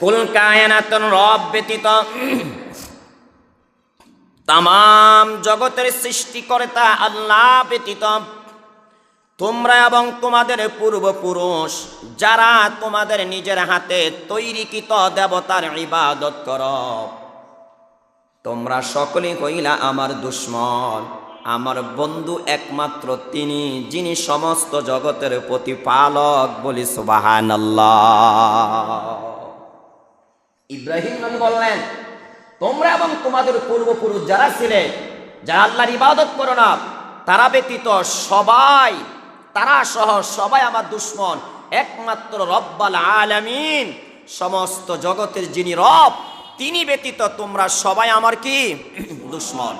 কুল কায়নাতন রব ব্যতীত তাম জগতের সৃষ্টিকর্তা আল্লাহ ব্যতীত তোমরা এবং তোমাদের পূর্বপুরুষ যারা তোমাদের নিজের হাতে তৈরিকৃত দেবতার ইবাদত কর। তোমরা সকলে হইলা আমার দুশ্মন। আমার বন্ধু একমাত্র তিনি, যিনি সমস্ত জগতের প্রতিপালক বলি সুবাহান ইব্রাহিম নবী বললেন, তোমরা এবং তোমাদের পূর্বপুরুষ যারা ছিলেন যারা আল্লাহর ইবাদত করো না, তারা ব্যতীত সবাই, তারা সহ সবাই আমার দুশ্মন, একমাত্র রব্বাল আলামিন, সমস্ত জগতের যিনি রব, তিনি ব্যতীত তোমরা সবাই আমার কি? দুশ্মন।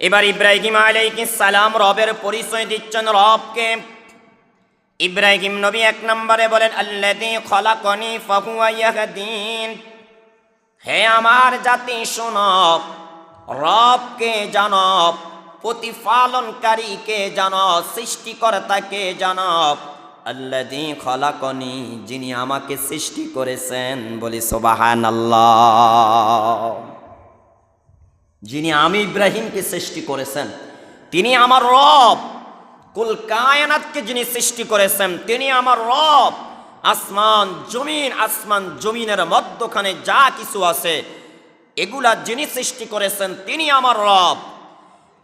এবার ইব্রাহিম আলাইহিস সালাম রবের পরিচয় দিচ্ছেন রবকে। ইব্রাহিম নবী এক নম্বরে বলেন, আল্লাযী খলাকনি ফাহুয়া হে আমার জাতি শোনব রবকে জানব প্রতিপালনকারীকে জানব সৃষ্টিকর্তাকে জানব আল্লাযী খলাকনি, যিনি আমাকে সৃষ্টি করেছেন। বলি, সুবহানাল্লাহ। যিনি আমি ইব্রাহিমকে সৃষ্টি করেছেন, তিনি আমার রব। কুল কায়নাতকে যিনি সৃষ্টি করেছেন, তিনি আমার রব। আসমান, জমিন, আসমান, জমিনের মধ্যখানে যা কিছু আছে, এগুলা যিনি সৃষ্টি করেছেন, তিনি আমার রব।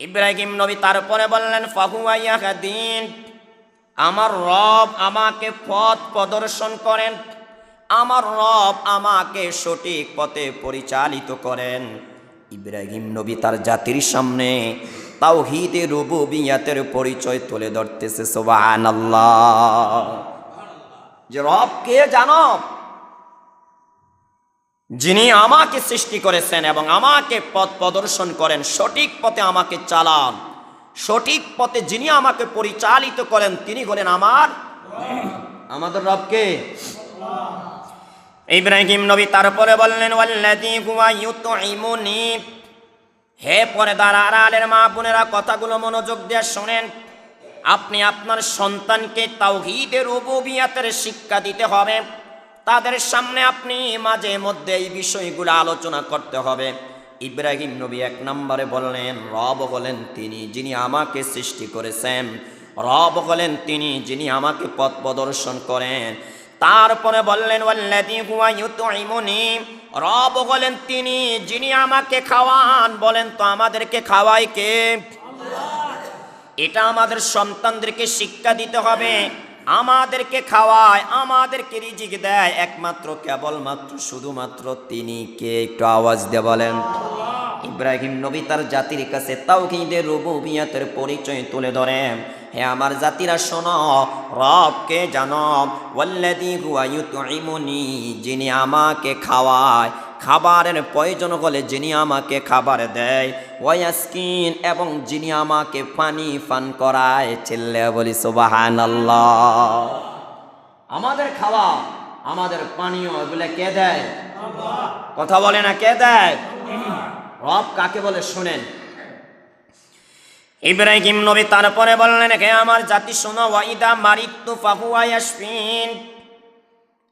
ইব্রাহিম নবী তারপরে বললেন ফাহুয়াইয়া দিন আমার রব আমাকে পথ প্রদর্শন করেন। আমার রব আমাকে সঠিক পথে পরিচালিত করেন। ইব্রাহিম নবী তার জাতির সামনে তাওহিদে রুবুবিয়াতের পরিচয় তুলে ধরতেছে, সুবহানাল্লাহ। যে রব কে জানো? যিনি আমাকে সৃষ্টি করেছেন এবং আমাকে পথ প্রদর্শন করেন, সঠিক পথে আমাকে চালান। সঠিক পথে যিনি আমাকে পরিচালিত করেন, তিনি হলেন আমার আমাদের রবকে ইব্রাহিম নবী তারপরে বললেন হে পরে আড়ালের মা বোনেরা, কথাগুলো মনোযোগ দিয়ে শোনেন। আপনি আপনার সন্তানকে তাওহীদের রুবুবিয়াতের শিক্ষা দিতে হবে। তাদের সামনে আপনি মাঝে মধ্যে এই বিষয়গুলো আলোচনা করতে হবে। ইব্রাহিম নবী এক নম্বরে বললেন, রব হলেন তিনি যিনি আমাকে সৃষ্টি করেছেন। রব হলেন তিনি যিনি আমাকে পথ প্রদর্শন করেন। তারপরে বললেন, ওয়াল্লাযী হুয়া ইউতঈমুনি। রব বলেন তিনি, যিনি আমাকে খাওয়ান, বলেন তো আমাদেরকে খাওয়াই কে? এটা আমাদের সন্তানদেরকে শিক্ষা দিতে হবে। আমাদেরকে খাওয়ায়, আমাদেরকে রিজিক দেয়, একমাত্র, কেবলমাত্র, শুধুমাত্র তিনি কে? একটু আওয়াজ দিয়ে বলেন। ইব্রাহিম নবী তার জাতির কাছে তাও কিন্তু তাওহীদের রুবুবিয়াতের পরিচয় তুলে ধরেন। হে আমার জাতিরা শোনো রবকে জানো যিনি আমাকে খাওয়ায় খাবারের প্রয়োজন হলে যিনি আমাকে খাবার দেয় ওয়াসকিন এবং যিনি আমাকে পানি পান করায় চিল্লে বলি সুবহানাল্লাহ। আমাদের খাওয়া আমাদের পানীয় এগুলো কে দেয়? কথা বলে না কে দেয়? রব কাকে বলে? শুনেন ইব্রাহিম নবী তারপরে বললেন, হে আমার জাতি, শোনো, ওয়াইদা মারিতু ফাহুয়া ইয়াশফিন।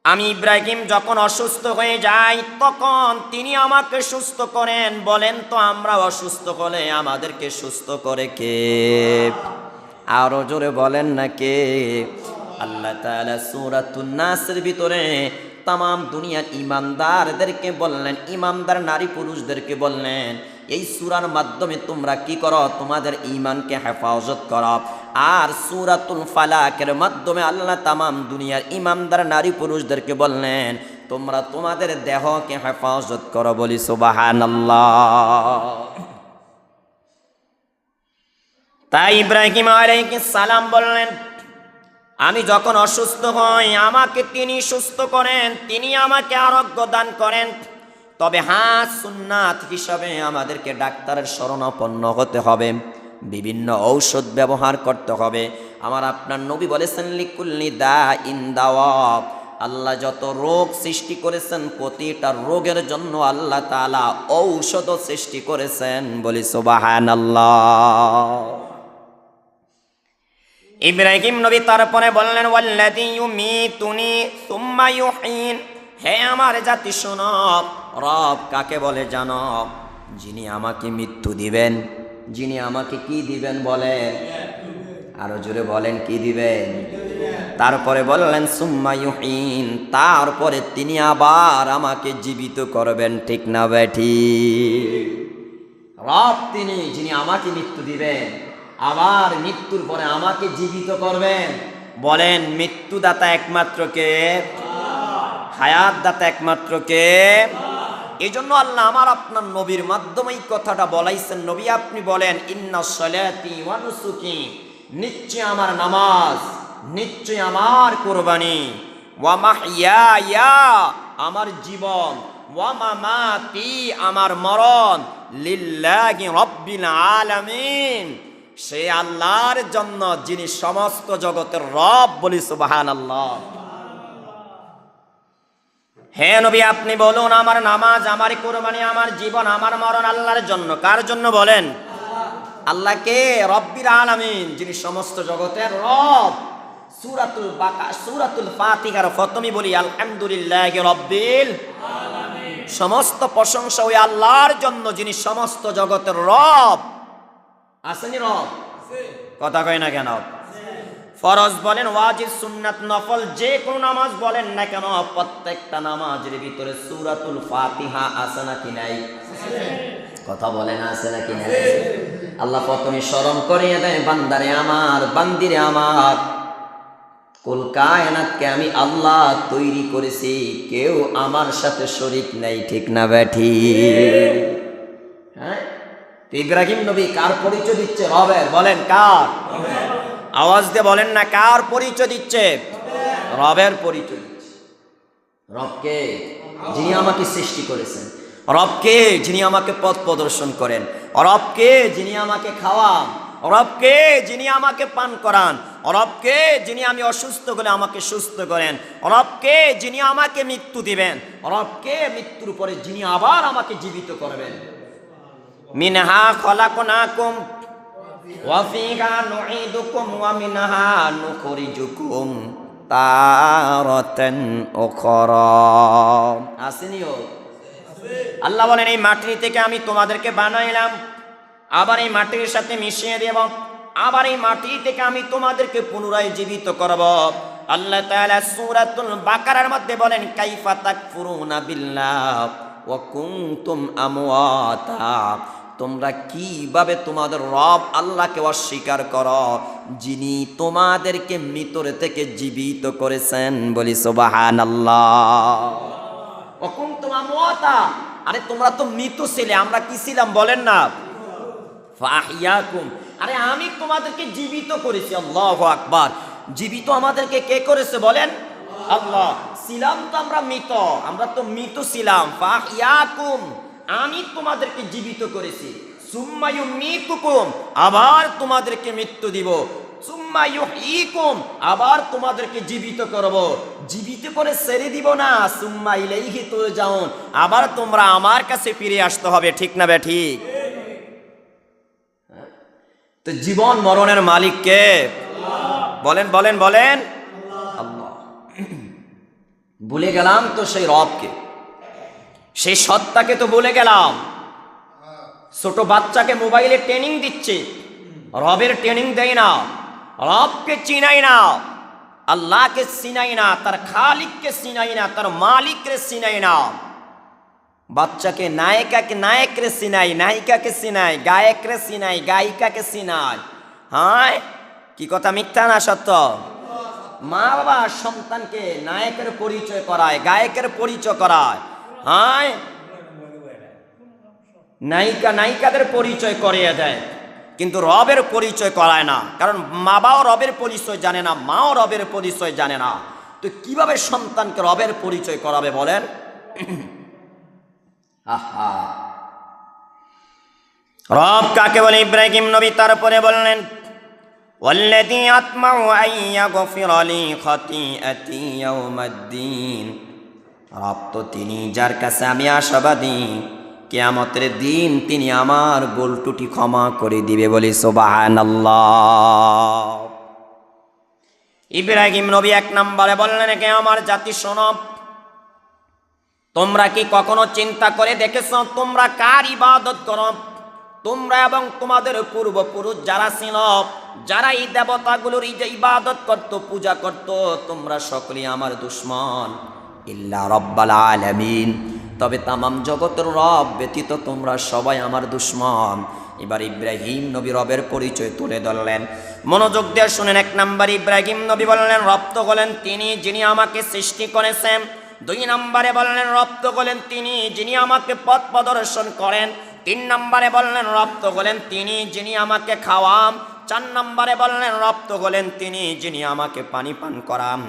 আমি ইব্রাহিম যখন অসুস্থ হয়ে যাই, তখন তিনি আমাকে সুস্থ করেন। বলেন তো, আমরা অসুস্থ হলে আমাদেরকে সুস্থ করে কে? আরও জোরে বলেন না কে? আল্লাহ তাআলা সূরাতুন নাসের ভিতরে তাম দুনিয়ার ইমানদারদেরকে বললেন, ইমানদার নারী পুরুষদেরকে বললেন এই সুরার মাধ্যমে তোমরা কি করো? তোমাদের ইমানকে হেফাজত করো। আর সুরাতুল ফালাকের মাধ্যমে আল্লাহ তামাম দুনিয়ার ইমানদার নারী পুরুষদেরকে বললেন, তোমরা তোমাদের দেহকে হেফাজত করো বলি সুবাহান তাই ইব্রাহিম সালাম বললেন, আমি যখন অসুস্থ হই, আমাকে তিনি সুস্থ করেন, তিনি আমাকে আরোগ্য দান করেন। তবে হ্যাঁ সুন্নাত হিসাবে আমাদেরকে ডাক্তারের শরণাপন্ন হতে হবে, বিভিন্ন ঔষধ ব্যবহার করতে হবে। আমার আপনার নবী বলেছেন, লিকুল্লি দা ইন আল্লাহ যত রোগ সৃষ্টি করেছেন, প্রতিটা রোগের জন্য আল্লাহ তালা ঔষধও সৃষ্টি করেছেন বলি সুবাহান আল্লাহ ইব্রাহিম নবী তারপরে বললেন, ওয়াল্লাযী ইউমিতুনি সুম্মা ইউহীন। হে আমার জাতি শোনব রব কাকে বলে জানব যিনি আমাকে মৃত্যু দিবেন। যিনি আমাকে কি দিবেন বলেন? আরও জোরে বলেন, কি দিবেন? তারপরে বললেন সুম্মায়ুহীন তারপরে তিনি আবার আমাকে জীবিত করবেন, ঠিক না ব্যাঠি রব তিনি, যিনি আমাকে মৃত্যু দিবেন, আবার মৃত্যুর পরে আমাকে জীবিত করবেন। বলেন, মৃত্যুদাতা একমাত্র কে? হায়াত দাতা একমাত্র কে? এই জন্য আল্লাহ আমার আপনার নবীর মাধ্যমে এই কথাটা বলাইছেন। নবী আপনি বলেন, ইন্না সলাতি ওয়া নুসুকি, নিশ্চয় আমার নামাজ, নিশ্চয় আমার কোরবানি। ওয়া মাহইয়া আমার জীবন। ওয়া মামাতি, আমার মরণ। লিল্লাহি রাব্বিল আলামিন। সে আল্লাহর জন্য যিনি সমস্ত জগতের রব বলি সুবহানাল্লাহ। হে নবী আপনি বলুন আমার নামাজ আমার কোরবানি আমার জীবন আমার মরণ আল্লাহর জন্য কার জন্য বলেন? আল্লাহকে রব্বির আলামিন যিনি সমস্ত জগতের রব। সূরাতুল বাকা সূরাতুল ফাতিহার প্রথমে বলি আলহামদুলিল্লাহ রব্বিল সমস্ত প্রশংসা ওই আল্লাহর জন্য যিনি সমস্ত জগতের রব। আসেনি রব? কথা কয় না কেন? ফরজ বলেন, ওয়াজিব সুন্নাত নফল যে কোনো নামাজ বলেন না কেন, প্রত্যেকটা নামাজের ভিতরে সূরাতুল ফাতিহা আছে নাকি নাই? কথা বলেন আছে নাকি নাই? আল্লাহ প্রথমে স্মরণ করিয়ে দেয়, বান্দারে আমার, বান্দিরে আমার। কুল কায়নাতকে আমি আল্লাহ তৈরি করেছি, কেউ আমার সাথে শরিক নাই, ঠিক না ব্যাঠি হ্যাঁ? ইব্রাহিম নবী কার পরিচয় দিচ্ছে? রবের। বলেন কার? আওয়াজ দিয়ে বলেন না, কার পরিচয় দিচ্ছে? রবের পরিচয় দিচ্ছে। রবকে যিনি আমাকে সৃষ্টি করেছেন। রবকে যিনি আমাকে পথ প্রদর্শন করেন। রবকে যিনি আমাকে খাওয়ান। রবকে যিনি আমাকে পান করান। রবকে যিনি আমি অসুস্থ করে আমাকে সুস্থ করেন। রবকে যিনি আমাকে মৃত্যু দিবেন। রবকে মৃত্যুর পরে যিনি আবার আমাকে জীবিত করবেন। মিনহা খলাকনাকুম আল্লাহ বলেন, এই মাটি থেকে আমি তোমাদেরকে বানাইলাম। আবার এই মাটির সাথে মিশিয়ে দেব। আবার এই মাটি থেকে আমি তোমাদেরকে পুনরায় জীবিত করব। আল্লাহ তাআলা সূরাতুল বাকারার মধ্যে বলেন, কাইফা তাকফুরুনা বিল্লাহ ওয়া কুনতুম তোমরা কীভাবে তোমাদের রব আল্লাহকে অস্বীকার করো? যিনি তোমাদেরকে মৃতর থেকে জীবিত করেছেন, বলি সোবাহান মতা? আরে তোমরা তো মৃত ছিলে, আমরা কি ছিলাম বলেন না? আরে আমি তোমাদেরকে জীবিত করেছি, আল্লাহ আকবার। জীবিত আমাদেরকে কে করেছে বলেন? আল্লাহ। ছিলাম তো আমরা মৃত, আমরা তো মৃত ছিলাম। ফাহিয়াকুম। আমি তোমাদেরকে জীবিত করেছি। আবার তোমাদেরকে মৃত্যু দিব। আবার তোমাদেরকে জীবিত করব। জীবিত করে ছেড়ে দিব না। সুম্মা ইলাইহি তুরজাউন, আবার তোমরা আমার কাছে ফিরে আসতে হবে। ঠিক না বে, ঠিক? তো জীবন মরণের মালিক কে? বলেন বলেন বলেন। আল্লাহ। ভুলে গেলাম তো সেই রবকে। সেই সত্তাকে তো বলে গেলাম। ছোট বাচ্চাকে মোবাইলে ট্রেনিং দিচ্ছে। রবের ট্রেনিং দেয় না। রবকে চিনাই না। আল্লাহকে চিনাই না। তার খালিককে চিনাই না। তার মালিককে চিনাই না। বাচ্চাকে নায়িকাকে নায়করে চিনাই নায়িকাকে চিনাই গায়করে চিনাই গায়িকাকে চিনাই হ্যাঁ কি কথা মিথ্যা না সত্য? মা বাবা সন্তানকে নায়কের পরিচয় করায়, গায়কের পরিচয় করায়। হ্যাঁ নায়িকা নায়িকাদের পরিচয় করিয়ে দেয় কিন্তু রবের পরিচয় করায় না কারণ মা বাবাও রবের পরিচয় জানে না মাও রবের পরিচয় জানে না তো কিভাবে সন্তানকে রবের পরিচয় করাবে বলেন আহা রব কাকে বলে ইব্রাহিম নবী তারপরে বললেন والذي أطمع أن يغفر لي خطيئتي يوم الدين রব তো তিনি, যার কাছে আমি আশাবাদী। কেয়ামতের দিন তিনি আমার গোলটুটি ক্ষমা করে দিবে বলি সোবাহান ইব্রাহিম নবী এক নম্বরে বললেন, কে আমার জাতি সনব তোমরা কি কখনো চিন্তা করে দেখেছ? তোমরা কার ইবাদত করো? তোমরা এবং তোমাদের পূর্বপুরুষ যারা ছিল যারা এই দেবতাগুলোর ইবাদত করত, পূজা করত, তোমরা সকলেই আমার দুশ্মন। ইল্লা রব্বাল আলামিন। তবে তামাম জগতের রব ব্যতীত তোমরা সবাই আমার দুশ্মন। এবার ইব্রাহিম নবী রবের পরিচয় তুলে ধরলেন। মনোযোগ দিয়ে শুনেন, এক নাম্বার ইব্রাহিম নবী বললেন, রপ্ত হলেন তিনি যিনি আমাকে সৃষ্টি করেছেন। দুই নম্বরে বললেন, রপ্ত হলেন তিনি যিনি আমাকে পথ প্রদর্শন করেন। তিন নম্বরে বললেন, রপ্ত হলেন তিনি যিনি আমাকে খাওয়াম চার নম্বরে বললেন, রপ্ত হলেন তিনি যিনি আমাকে পানি পান করাম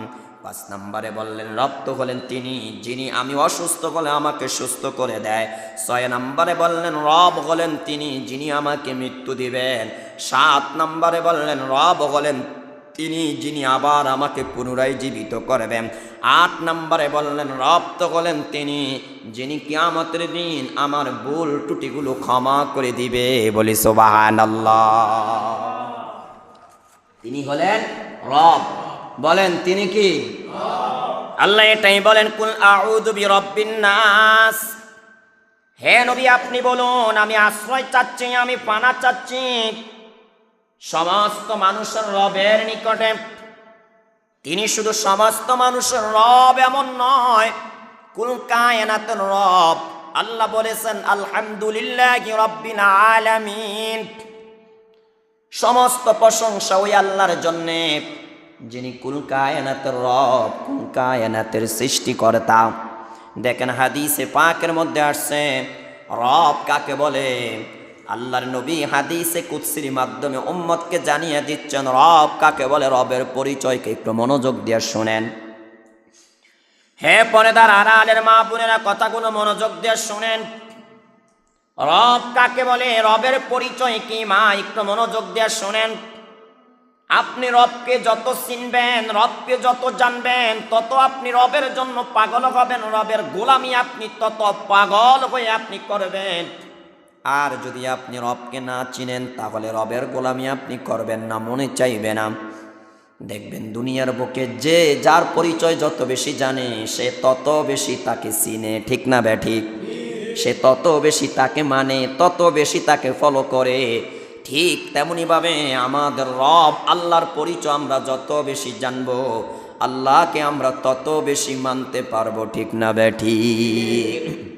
পাঁচ নম্বরে বললেন রপ্ত হলেন তিনি, যিনি আমি অসুস্থ হলে আমাকে সুস্থ করে দেয়। ছয় নম্বরে বললেন, রব হলেন তিনি, যিনি আমাকে মৃত্যু দিবেন। সাত নম্বরে বললেন, রব হলেন তিনি, যিনি আবার আমাকে পুনরায় জীবিত করবেন। আট নম্বরে বললেন রপ্ত হলেন তিনি, যিনি কিয়ামতের দিন আমার ভুল টুটিগুলো ক্ষমা করে দিবে। বলি সোবাহান তিনি হলেন রব। বলেন, তিনি কি? আল্লাহ এটাই বলেন, কুল আউযু বিরাব্বিন নাস। হে নবী, আপনি বলুন, আমি আশ্রয় চাচ্ছি, আমি পানা চাচ্ছি। সমস্ত মানুষের রবের নিকটে। তিনি শুধু সমস্ত মানুষের রব এমন নয়, কুল কায়নাতের রব। আল্লাহ বলেছেন, আলহামদুলিল্লাহ রব্বিন আলামিন। সমস্ত প্রশংসা ওই আল্লাহর জন্যে। যিনি কুল কায়নাতের রব, কুল কায়নাতের সৃষ্টিকর্তা। দেখেন হাদিসে পাকের মধ্যে আসছে, রব কাকে বলে? আল্লাহর নবী হাদিসে কুৎসির মাধ্যমে উম্মতকে জানিয়ে দিচ্ছেন, রব কাকে বলে? রবের পরিচয়কে একটু মনোযোগ দিয়ে শোনেন। হে পরেদার আড়ালের মা বোনেরা, কথাগুলো মনোযোগ দিয়ে শোনেন। রব কাকে বলে? রবের পরিচয় কি মা? একটু মনোযোগ দিয়ে শোনেন। আপনি রবকে যত চিনবেন, রবকে যত জানবেন, তত আপনি রবের জন্য পাগল হবেন, রবের গোলামি আপনি তত পাগল হয়ে আপনি করবেন। আর যদি আপনি রবকে না চিনেন, তাহলে রবের গোলামি আপনি করবেন না, মনে চাইবে না। দেখবেন দুনিয়ার বুকে যে যার পরিচয় যত বেশি জানে, সে তত বেশি তাকে চিনে, ঠিক না ব্যা ঠিক? সে তত বেশি তাকে মানে তত বেশি তাকে ফলো করে। ঠিক তেমনিভাবে আমাদের রব, আল্লাহর পরিচয় আমরা যত বেশি জানব, আল্লাহকে আমরা তত বেশি মানতে পারব, ঠিক না ব্যা ঠিক?